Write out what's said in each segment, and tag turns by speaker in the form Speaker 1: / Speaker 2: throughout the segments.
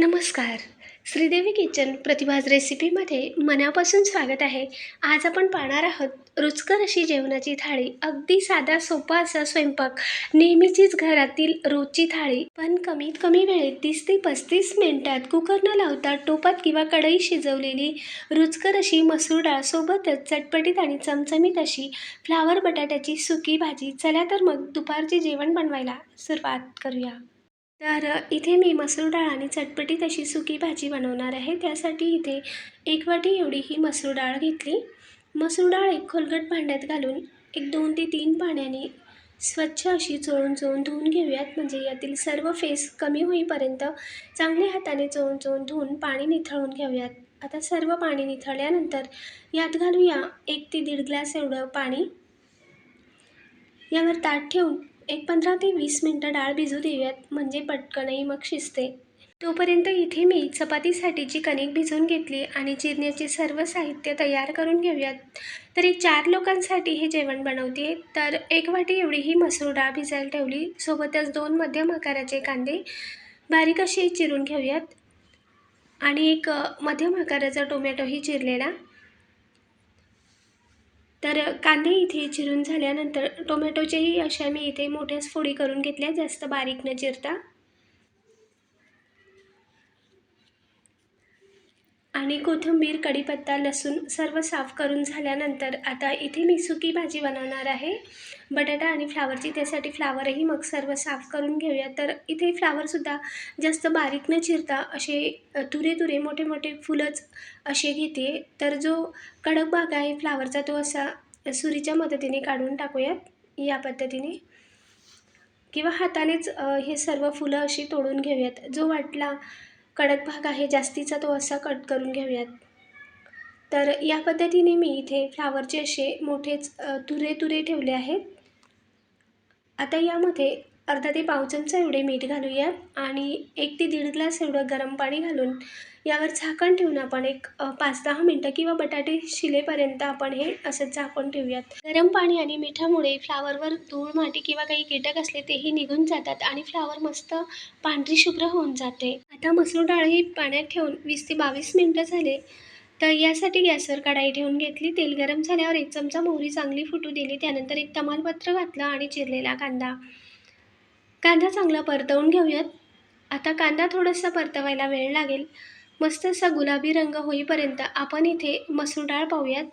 Speaker 1: नमस्कार. श्रीदेवी किचन प्रतिभाज रेसिपीमध्ये मनापासून स्वागत आहे. आज आपण पाहणार आहोत रुचकर अशी जेवणाची थाळी. अगदी साधा सोपा असा स्वयंपाक. नेहमीचीच घरातील रोजची थाळी. पण कमीत कमी वेळेत तीस ते पस्तीस मिनिटात कुकर न लावता टोपात किंवा कढई शिजवलेली रुचकर अशी मसूर डाळ सोबतच चटपटीत आणि चमचमीत अशी फ्लावर बटाट्याची सुकी भाजी. चला तर मग दुपारचे जेवण बनवायला सुरुवात करूया. तर इथे मी मसूर डाळ आणि चटपटीत अशी सुकी भाजी बनवणार आहे. त्यासाठी इथे एक वाटी एवढी ही मसूर डाळ घेतली. मसूर डाळ एक खोलगट भांड्यात घालून एक दोन ते तीन पाण्याने स्वच्छ अशी चोळून चोळून धुवून घेऊयात. म्हणजे यातील सर्व फेस कमी होईपर्यंत चांगल्या हाताने चोळून चोळून धुवून पाणी निथळून घेऊयात. आता सर्व पाणी निथळल्यानंतर यात घालूया एक ते दीड ग्लास एवढं पाणी. यावर ताट ठेवून एक पंधरा ते वीस मिनटं डाळ भिजू देऊयात म्हणजे पटकनही मग शिजते. तोपर्यंत इथे मी चपातीसाठीची कणिक भिजवून घेतली आणि चिरण्याचे सर्व साहित्य तयार करून घेऊयात. तर एक चार लोकांसाठी हे जेवण बनवते तर एक वाटी एवढी ही मसूर डाळ भिजायला ठेवली. सोबतच दोन मध्यम आकाराचे कांदे बारीक असे चिरून घेऊयात. आणि एक मध्यम आकाराचा टोमॅटोही चिरलेला. तर कांदे इथे चिरून झाल्यानंतर टोमॅटोचेही अशा मी इथे मोठ्याच फोडी करून घेतल्या जास्त बारीक न चिरता. आणि कोथिंबीर कढीपत्ता लसूण सर्व साफ करून झाल्यानंतर आता इथे मी सुकी भाजी बनवणार आहे. बटाटा आणि फ्लावरची त्यासाठी फ्लावरही मग सर्व साफ करून घेऊया. तर इथे फ्लावरसुद्धा जास्त बारीक न चिरता असे तुरे तुरे मोठे मोठे फुलंच असे घेते. तर जो कडक भाग आहे फ्लावरचा तो असा सुरीच्या मदतीने काढून टाकूयात या पद्धतीने. किंवा हातानेच हे सर्व फुलं अशी तोडून घेऊयात. जो वाटला कडक भाग आहे जास्तीचा तो असा कट करून घेऊयात. तर या पद्धतीने मी इथे फ्लावरचे असे मोठेच तुरे तुरे ठेवले आहेत. आता यामध्ये अर्धा ते पाव चमचा एवढे मीठ घालूयात आणि एक ते दीड ग्लास एवढं गरम पाणी घालून यावर झाकण ठेवून आपण एक पाच दहा मिनटं किंवा बटाटे शिलेपर्यंत आपण हे असंच झाकून ठेवूयात. गरम पाणी आणि मिठामुळे फ्लावरवर धूळ माती किंवा काही कीटक असले तेही निघून जातात आणि फ्लावर मस्त पांढरी शुभ्र होऊन जाते. आता मसूर डाळ ही पाण्यात ठेवून वीस ते बावीस मिनटं झाले तर यासाठी गॅसवर कढाई ठेवून घेतली. तेल गरम झाल्यावर एक चमचा मोहरी चांगली फुटू दिली. त्यानंतर एक तमालपत्र घातलं आणि चिरलेला कांदा. कांदा चांगला परतवून घेऊयात. आता कांदा थोडासा परतवायला वेळ लागेल. मस्त असा गुलाबी रंग होईपर्यंत आपण इथे मसूर डाळ पाहूयात.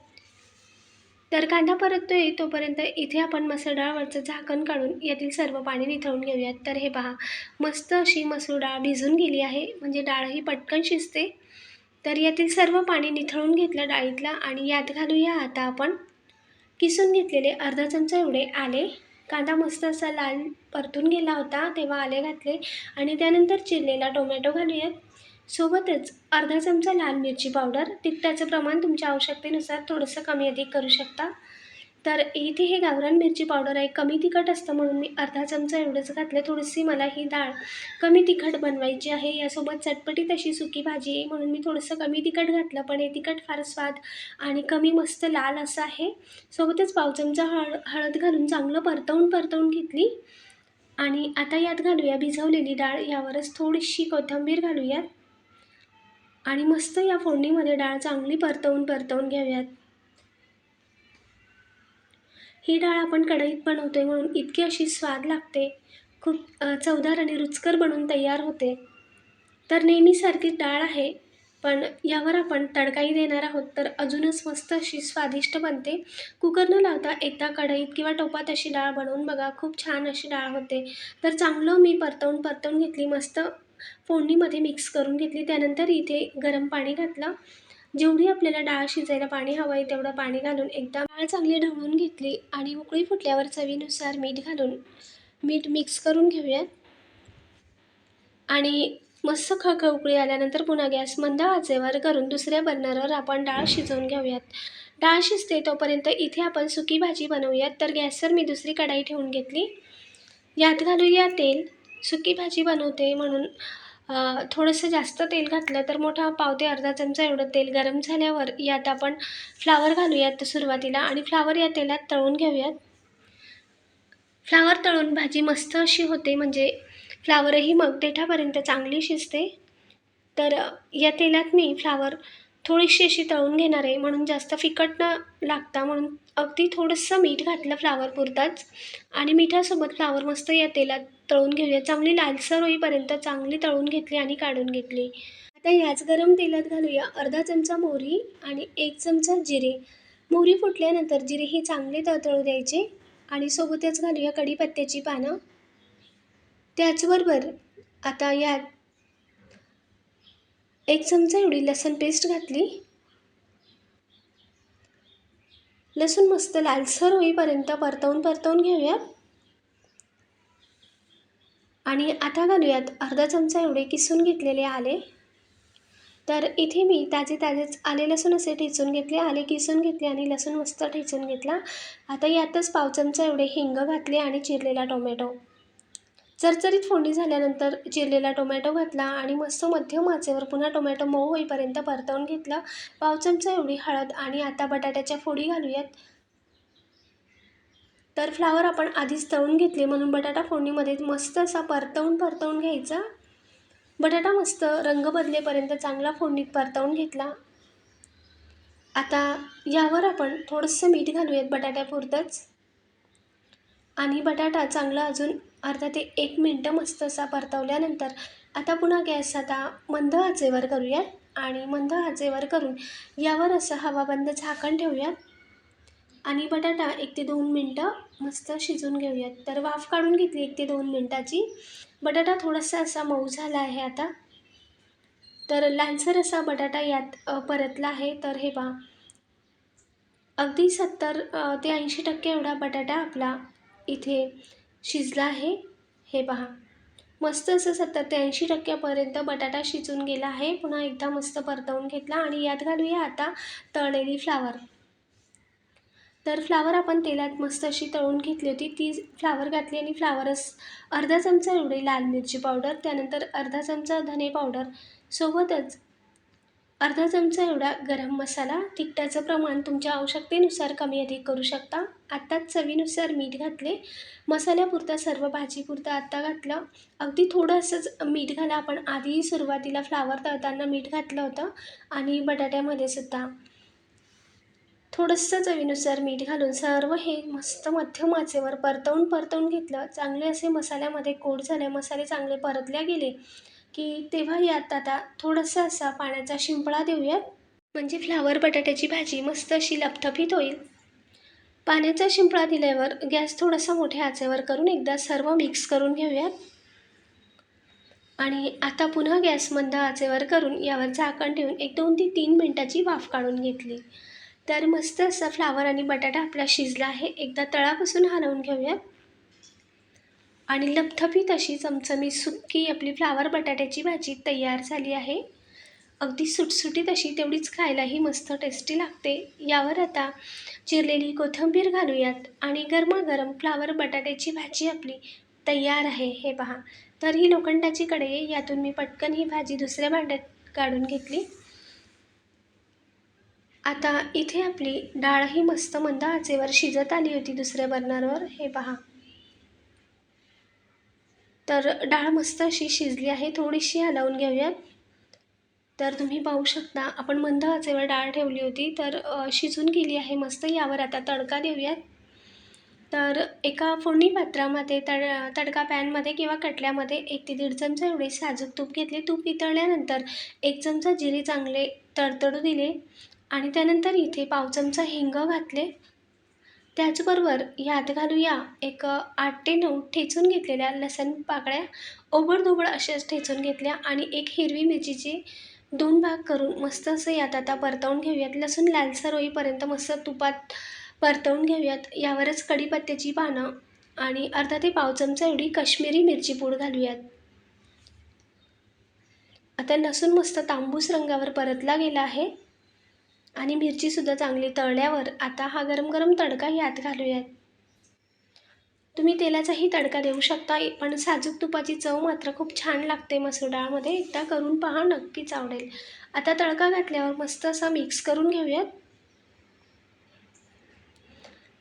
Speaker 1: तर कांदा परततोय तोपर्यंत इथे आपण मसूर डाळवरचं झाकण काढून यातील सर्व पाणी निथळून घेऊयात. तर हे पहा मस्त अशी मसूर डाळ भिजून गेली आहे. म्हणजे डाळ ही पटकन शिजते. तर यातील सर्व पाणी निथळून घेतलं डाळीतला आणि यात घालूया आता आपण किसून घेतलेले अर्धा चमचा एवढे आले. कांदा मस्त असा लाल परतून गेला होता तेव्हा आले घातले आणि त्यानंतर चिरलेला टोमॅटो घालूयात. सोबतच अर्धा चमचा लाल मिरची पावडर तिखटाचं प्रमाण तुमच्या आवश्यकतेनुसार थोडंसं कमी अधिक करू शकता. तर इथे हे गावरान मिरची पावडर आहे. कमी तिखट असतं म्हणून मी अर्धा चमचा एवढंच घातलं थोडीशी मला ही डाळ कमी तिखट बनवायची आहे. यासोबत चटपटीत अशी सुकी भाजी आहे म्हणून मी थोडंसं कमी तिखट घातलं पण हे तिखट फार स्वाद आणि कमी मस्त लाल असं आहे. सोबतच पाव चमचा हळ हळद घालून चांगलं परतवून परतवून घेतली. आणि आता यात घालूया भिजवलेली डाळ. यावरच थोडीशी कोथिंबीर घालूयात. आणि मस्त या फोडणीमध्ये डाळ चांगली परतवून परतवून घेऊयात ही डाळ आपण कढईत बनवतोय म्हणून इतकी अशी स्वाद लागते. खूप चवदार आणि रुचकर बनून तयार होते. तर नेहमीसारखी डाळ आहे पण यावर आपण तडकाही देणार आहोत तर अजूनच मस्त अशी स्वादिष्ट बनते. कुकर न लावता एकदा कढईत किंवा टोपात अशी डाळ बनवून बघा खूप छान अशी डाळ होते. तर चांगलं मी परतवून परतवून घेतली मस्त फोडणीमध्ये मिक्स करून घेतली. त्यानंतर इथे गरम पाणी घातलं. जेवढी आपल्याला डाळ शिजायला पाणी हवं आहे तेवढं पाणी घालून एकदा डाळ चांगली ढवळून घेतली आणि उकळी फुटल्यावर चवीनुसार मीठ घालून मीठ मिक्स करून घेऊयात आणि मस्त खळखळ उकळी आल्यानंतर पुन्हा गॅस मंद आचेवर करून दुसऱ्या बर्नरवर आपण डाळ शिजवून घेऊयात. डाळ शिजते तोपर्यंत इथे आपण सुकी भाजी बनवूयात तर गॅसवर मी दुसरी कढाई ठेवून घेतली. यात घालूया तेल. सुकी भाजी बनवते म्हणून थोडंसं जास्त तेल घातलं तर मोठा पाव ते अर्धा चमचा एवढं तेल गरम झाल्यावर यात आपण फ्लावर घालूयात सुरुवातीला आणि फ्लावर या तेलात तळून घेऊयात. फ्लावर तळून भाजी मस्त अशी होते म्हणजे फ्लावरही मग देठापर्यंत चांगली शिजते. तर या तेलात मी फ्लावर थोडीशी अशी तळून घेणार आहे म्हणून जास्त फिकट न लागता म्हणून अगदी थोडंसं मीठ घातलं फ्लावर पुरताच. आणि मिठासोबत फ्लावर मस्त या तेलात तळून घेऊया. चांगली लालसर होईपर्यंत चांगली तळून घेतली आणि काढून घेतली. आता ह्याच गरम तेलात घालूया अर्धा चमचा मोहरी आणि एक चमचा जिरे. मोहरी फुटल्यानंतर जिरे हे चांगले तळतळू द्यायचे आणि सोबतच घालूया कढीपत्त्याची पानं. त्याचबरोबर आता यात एक चमचा एवढी लसूण पेस्ट घातली. लसूण मस्त लालसर होईपर्यंत परतवून परतवून घेऊया. आणि आता घालूयात अर्धा चमचा एवढे किसून घेतलेले आले. तर इथे मी ताजे ताजेच आले लसूण असे ठेचून घेतले आले किसून घेतले आणि लसूण मस्त ठेचून घेतला. आता यातच पाव चमचा एवढे हिंग घातले आणि चिरलेला टोमॅटो. चरचरीत फोडणी झाल्यानंतर चिरलेला टोमॅटो घातला आणि मस्त मध्यम आचेवर पुन्हा टोमॅटो मऊ होईपर्यंत परतवून घेतलं. पाव चमचा एवढी हळद आणि आता बटाट्याच्या फोडी घालूयात. तर फ्लावर आपण आधीच तळून घेतले म्हणून बटाटा फोडणीमध्ये मस्त असा परतवून परतवून घ्यायचा. बटाटा मस्त रंग बदलेपर्यंत चांगला फोडणीत परतवून घेतला. आता यावर आपण थोडंसं मीठ घालूयात बटाट्यापुरतंच. आणि बटाटा चांगला अजून अर्धा ते एक मिनटं मस्त असा परतवल्यानंतर आता पुन्हा गॅस आता मंद आचेवर करूयात. आणि मंद आचेवर करून यावर असं हवाबंद झाकण ठेवूया आणि बटाटा एक ते दोन मिनटं मस्त शिजून घेऊयात. तर वाफ काढून घेतली एक ते दोन मिनटाची. बटाटा थोडासा असा मऊ झाला आहे आता. तर लालसर असा बटाटा यात परतला आहे. तर हे पहा. अगदी सत्तर ते ऐंशी टक्के एवढा बटाटा आपला इथे शिजला आहे. हे पहा. मस्त असं सत्तर ते ऐंशी टक्क्यापर्यंत बटाटा शिजून गेला आहे. पुन्हा एकदा मस्त परतवून घेतला आणि यात घालूया आता तळलेली फ्लावर तर फ्लावर आपण तेलात मस्त अशी तळून घेतली होती. ती फ्लावर घातली आणि फ्लावरच अर्धा चमचा एवढी लाल मिरची पावडर त्यानंतर अर्धा चमचा धने पावडर सोबतच अर्धा चमचा एवढा गरम मसाला तिखटाचं प्रमाण तुमच्या आवश्यकतेनुसार कमी अधिक करू शकता. आत्ताच चवीनुसार मीठ घातले. मसाल्यापुरता सर्व भाजीपुरता आत्ता घातलं. अगदी थोडंसंच मीठ घाला. आपण आधी सुरुवातीला फ्लावर तळताना मीठ घातलं होतं. आणि बटाट्यामध्ये सुद्धा. थोडंसं चवीनुसार मीठ घालून सर्व हे मस्त मध्यम आचेवर परतवून परतवून घेतलं. चांगले असे मसाल्यामध्ये कोड झाले मसाले चांगले परतल्या गेले की तेव्हा यात आता थोडासा असा पाण्याचा शिंपळा देऊया म्हणजे फ्लावर बटाट्याची भाजी मस्त अशी लपथपीत होईल. पाण्याचा शिंपळा दिल्यावर गॅस थोडासा मोठ्या आचेवर करून एकदा सर्व मिक्स करून घेऊयात. आणि आता पुन्हा गॅस मंद आचेवर करून यावर झाकण ठेवून एक दोन ते तीन मिनटाची वाफ काढून घेतली. तर मस्त असा फ्लावर आणि बटाटा आपला शिजला आहे. एकदा तळापासून हलवून घेऊया. आणि लपथपीत अशी चमचमी सुक्की आपली फ्लावर बटाट्याची भाजी तयार झाली आहे. अगदी सुटसुटीत अशी तेवढीच खायलाही मस्त टेस्टी लागते. यावर आता चिरलेली कोथिंबीर घालूयात. आणि गरमागरम फ्लावर बटाट्याची भाजी आपली तयार आहे. हे पहा. तर ही लोखंडाची कढई यातून मी पटकन ही भाजी दुसऱ्या भांड्यात काढून घेतली. आता इथे आपली डाळ ही मस्त मंद आचेवर शिजत आली होती दुसऱ्या बर्नरवर हे पहा. तर डाळ मस्त अशी शिजली आहे. थोडीशी हलवून घेऊयात तर तुम्ही पाहू शकता आपण मंद आचेवर डाळ ठेवली होती. तर शिजून गेली आहे मस्त. यावर आता तडका देऊयात तर एका फोडणी पात्रामध्ये तड तडका पॅनमध्ये किंवा कटल्यामध्ये एक ते दीड चमचा एवढे साजूक तूप घेतले. तूप वितळल्यानंतर एक चमचा जिरे चांगले तडतडू दिले. आणि त्यानंतर इथे पाव चमचा हिंग घातले. त्याचबरोबर यात घालूया एक आठ ते नऊ ठेचून घेतलेल्या लसण पाकळ्या. ओबडधोबड अशाच ठेचून घेतल्या आणि एक हिरवी मिरचीची दोन भाग करून मस्त असं यात आता परतवून घेऊयात. लसूण लालसर होईपर्यंत मस्त तुपात परतवून घेऊयात. यावरच कढीपत्त्याची पानं आणि अर्धा ते पाव चमचा एवढी काश्मीरी मिरची पूड घालूयात. आता लसूण मस्त तांबूस रंगावर परतला गेला आहे. आणि मिरचीसुद्धा चांगली तळल्यावर आता हा गरम गरम तडका यात घालूयात. तुम्ही तेलाचाही तडका देऊ शकता पण साजूक तुपाची चव मात्र खूप छान लागते मसूर डाळमध्ये एकदा करून पहा नक्कीच आवडेल. आता तडका घातल्यावर मस्त असा मिक्स करून घेऊयात.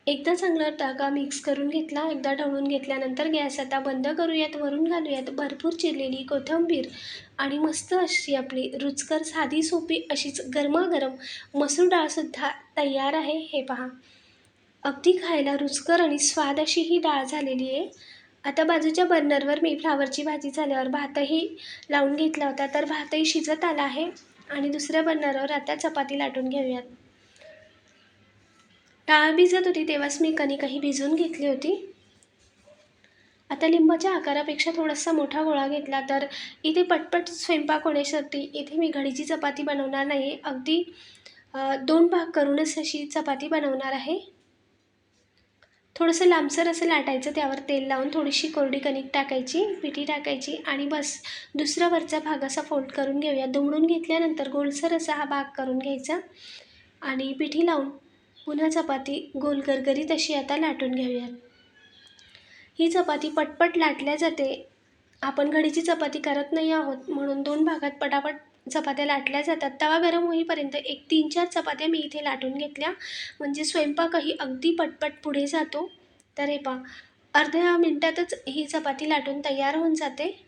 Speaker 1: एकदा चांगला टाका मिक्स करून घेतला एकदा ढवळून घेतल्यानंतर गॅस आता बंद करूयात वरून घालूयात. भरपूर चिरलेली कोथिंबीर आणि मस्त अशी आपली रुचकर साधी सोपी अशीच गरमागरम मसूर डाळसुद्धा तयार आहे. हे पहा. अगदी खायला रुचकर आणि स्वाद अशी ही डाळ झालेली आहे. आता बाजूच्या बर्नरवर मी फ्लावरची भाजी झाल्यावर भातही लावून घेतला होता तर भातही शिजत आला आहे. आणि दुसऱ्या बर्नरवर आता चपाती लाटून घेऊयात. डाळ भिजत होती तेव्हाच मी कणिकही भिजून घेतली होती. आता लिंबाच्या आकारापेक्षा थोडासा मोठा गोळा घेतला तर इथे पटपट स्वयंपाक होण्यासाठी इथे मी घडीची चपाती बनवणार नाही अगदी दोन भाग करूनच अशी चपाती बनवणार आहे. थोडंसं लांबसर असं लाटायचं त्यावर तेल लावून थोडीशी कोरडी कणिक टाकायची पिठी टाकायची आणि बस दुसरा वरचा भाग असा फोल्ड करून घेऊया. दुमडून घेतल्यानंतर गोलसर असा हा भाग करून घ्यायचा आणि पिठी लावून पुन्हा चपाती गोल गरगरीत अशी आता लाटून घेऊयात. ही चपाती पटपट लाटल्या जाते. आपण घडीची चपाती करत नाही आहोत म्हणून दोन भागात पटापट चपात्या लाटल्या जातात. तवा गरम होईपर्यंत एक तीन चार चपात्या मी इथे लाटून घेतल्या. म्हणजे स्वयंपाकही अगदी पटपट पुढे जातो. तर हे पा अर्ध्या मिनटातच ही चपाती लाटून तयार होऊन जाते.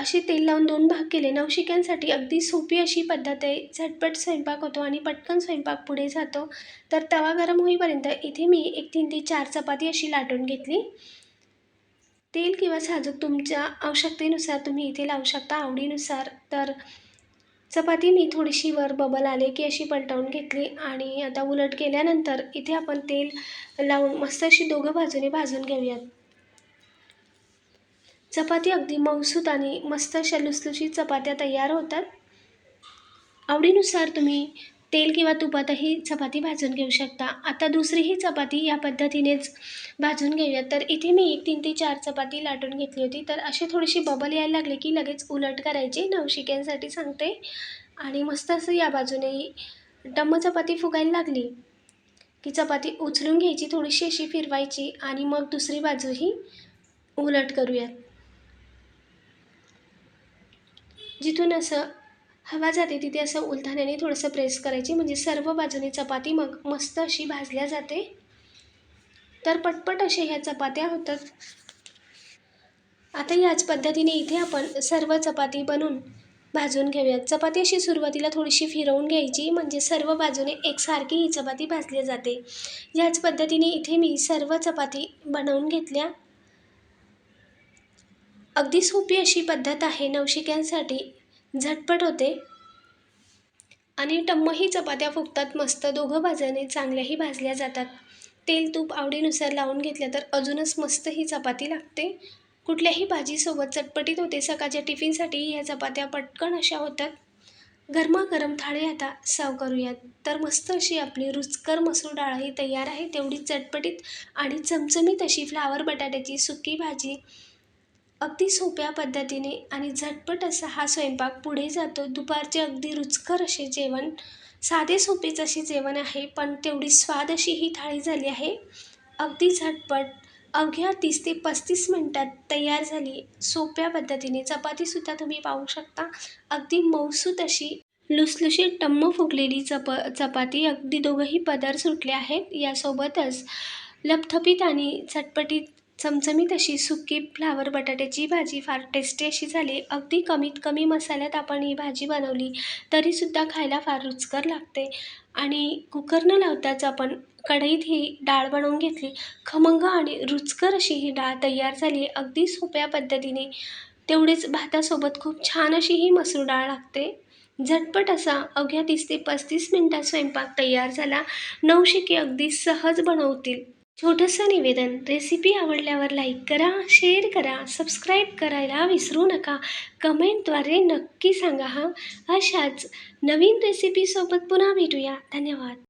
Speaker 1: असे तेल लावून दोन भाग केले. नवशिक्यांसाठी अगदी सोपी अशी पद्धत आहे. झटपट स्वयंपाक होतो आणि पटकन स्वयंपाक पुढे जातो. तर तवा गरम होईपर्यंत इथे मी एक तीन ते चार चपाती अशी लाटून घेतली. तेल किंवा साजूक तुमच्या आवश्यकतेनुसार तुम्ही इथे लावू शकता. आवडीनुसार. तर चपाती मी थोडीशी वर बबल आले की अशी पलटवून घेतली आणि आता उलट केल्यानंतर इथे आपण तेल लावून मस्त अशी दोघं बाजूने भाजून घेऊयात. चपाती अगदी मऊसूत आणि मस्त अशा लुसलुशीत चपात्या तयार होतात. आवडीनुसार तुम्ही तेल किंवा तुपातही चपाती भाजून घेऊ शकता. आता दुसरीही चपाती या पद्धतीनेच भाजून घेऊयात. तर इथे मी एक तीन ते चार चपाती लाटून घेतली होती. तर असे थोडीशी बबल यायला लागले की लगेच उलट करायची. नवशिक्यांसाठी सांगते. आणि मस्त असं या बाजूनेही डम्म चपाती फुगायला लागली की चपाती उचलून घ्यायची थोडीशी अशी फिरवायची आणि मग दुसरी बाजूही उलट करूयात. जिथून असं हवा जाते तिथे असं उलथाण्याने थोडंसं प्रेस करायची. म्हणजे सर्व बाजूने चपाती मग मस्त अशी भाजल्या जाते. तर पटपट अशा ह्या चपात्या होतात. आता याच पद्धतीने इथे आपण सर्व चपाती बनवून भाजून घेऊयात. चपाती अशी सुरुवातीला थोडीशी फिरवून घ्यायची म्हणजे सर्व बाजूने एकसारखी ही चपाती भाजली जाते. याच पद्धतीने इथे मी सर्व चपाती बनवून घेतल्या. अगदी सोपी अशी पद्धत आहे नवशिक्यांसाठी. झटपट होते. आणि टम्मही चपात्या फुगतात मस्त. दोघं बाजूने चांगल्याही भाजल्या जातात. तेल तूप आवडीनुसार लावून घेतलं तर अजूनच मस्त ही चपाती लागते. कुठल्याही भाजीसोबत चटपटीत होते. सकाळच्या टिफिनसाठी ह्या चपात्या पटकन अशा होतात. गरमागरम थाळी आता सर्व करूयात. तर मस्त अशी आपली रुचकर मसूर डाळ ही तयार आहे. तेवढी चटपटीत आणि चमचमीत अशी फ्लावर बटाट्याची सुकी भाजी अगदी सोप्या पद्धतीने आणि झटपट असा हा स्वयंपाक पुढे जातो. दुपारचे अगदी रुचकर असे जेवण साधे सोपेच असे जेवण आहे पण तेवढी स्वाद अशी ही थाळी झाली आहे. अगदी झटपट अवघ्या तीस ते पस्तीस मिनटात तयार झाली. सोप्या पद्धतीने चपातीसुद्धा तुम्ही पाहू शकता. अगदी मौसूत अशी लुसलुशीत टम्म फुगलेली चप चपाती अगदी दोघंही पदार्थ सुटले आहेत. यासोबतच लपथपीत आणि चटपटीत चमचमीत अशी सुकी फ्लावर बटाट्याची भाजी फार टेस्टी अशी झाली. अगदी कमीत कमी मसाल्यात आपण ही भाजी बनवली तरीसुद्धा खायला फार रुचकर लागते. आणि कुकर न लावताच आपण कढईत ही डाळ बनवून घेतली. खमंग आणि रुचकर अशी ही डाळ तयार झाली. अगदी सोप्या पद्धतीने. तेवढेच भातासोबत खूप छान अशी ही मसूर डाळ लागते. झटपट असा अवघ्या तीस ते पस्तीस मिनटात स्वयंपाक तयार झाला. नऊशिके अगदी सहज बनवतील. छोटंसं निवेदन. रेसिपी आवडल्यावर लाईक करा शेअर करा सबस्क्राईब करायला विसरू नका. कमेंटद्वारे नक्की सांगा हा. अशाच नवीन रेसिपीसोबत पुन्हा भेटूया. धन्यवाद.